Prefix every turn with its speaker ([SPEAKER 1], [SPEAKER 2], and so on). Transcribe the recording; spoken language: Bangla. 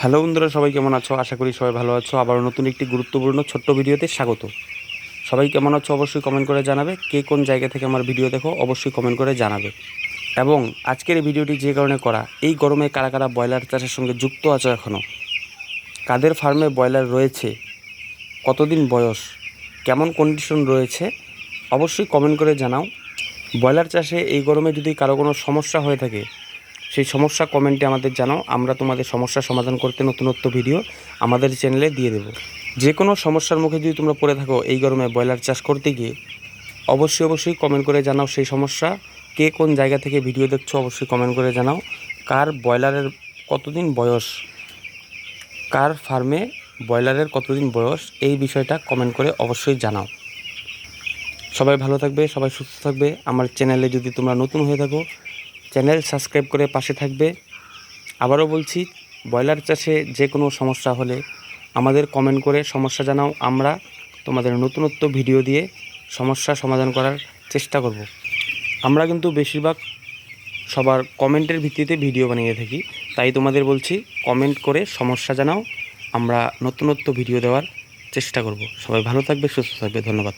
[SPEAKER 1] হ্যালো বন্ধুরা, সবাই কেমন আছো? আশা করি সবাই ভালো আছো। আবার নতুন একটি গুরুত্বপূর্ণ ছোট্ট ভিডিওতে স্বাগত। সবাই কেমন আছো? অবশ্যই কমেন্ট করে জানাবে। কে কোন জায়গা থেকে আমার ভিডিও দেখো, অবশ্যই কমেন্ট করে জানাবে। এবং আজকের এই ভিডিওটি যে কারণে করা, এই গরমে কারা কারা ব্রয়লার চাষের সঙ্গে যুক্ত আছো এখনও কাদের ফার্মে ব্রয়লার রয়েছে? কতদিন বয়স? কেমন কন্ডিশন রয়েছে? অবশ্যই কমেন্ট করে জানাও। ব্রয়লার চাষে এই গরমে যদি কারও কোনো সমস্যা হয়ে থাকে সেই সমস্যা কমেন্টে আমাদের জানাও। আমরা তোমাদের সমস্যার সমাধান করতে নতুনত্ব ভিডিও আমাদের চ্যানেলে দিয়ে দেবো। যে কোনো সমস্যার মুখে যদি তোমরা পড়ে থাকো এই গরমে ব্রয়লার চাষ করতে গিয়ে, অবশ্যই অবশ্যই কমেন্ট করে জানাও সেই সমস্যা। কে কোন জায়গা থেকে ভিডিও দেখছ অবশ্যই কমেন্ট করে জানাও। কার ব্রয়লারের কতদিন বয়স? কার ফার্মে ব্রয়লারের কতদিন বয়স? এই বিষয়টা কমেন্ট করে অবশ্যই জানাও। সবাই ভালো থাকবে, সবাই সুস্থ থাকবে। আমার চ্যানেলে যদি তোমরা নতুন হয়ে থাকো চ্যানেল সাবস্ক্রাইব করে পাশে থাকবে। আবারও বলছি, ব্রয়লার চাষে যে কোনো সমস্যা হলে আমাদের কমেন্ট করে সমস্যা জানাও। আমরা তোমাদের নতুনত্ব ভিডিও দিয়ে সমস্যা সমাধান করার চেষ্টা করব। আমরা কিন্তু বেশিরভাগ সবার কমেন্টের ভিত্তিতে ভিডিও বানিয়ে থাকি। তাই তোমাদের বলছি, কমেন্ট করে সমস্যা জানাও। আমরা নতুনত্ব ভিডিও দেওয়ার চেষ্টা করব। সবাই ভালো থাকবে, সুস্থ থাকবে। ধন্যবাদ।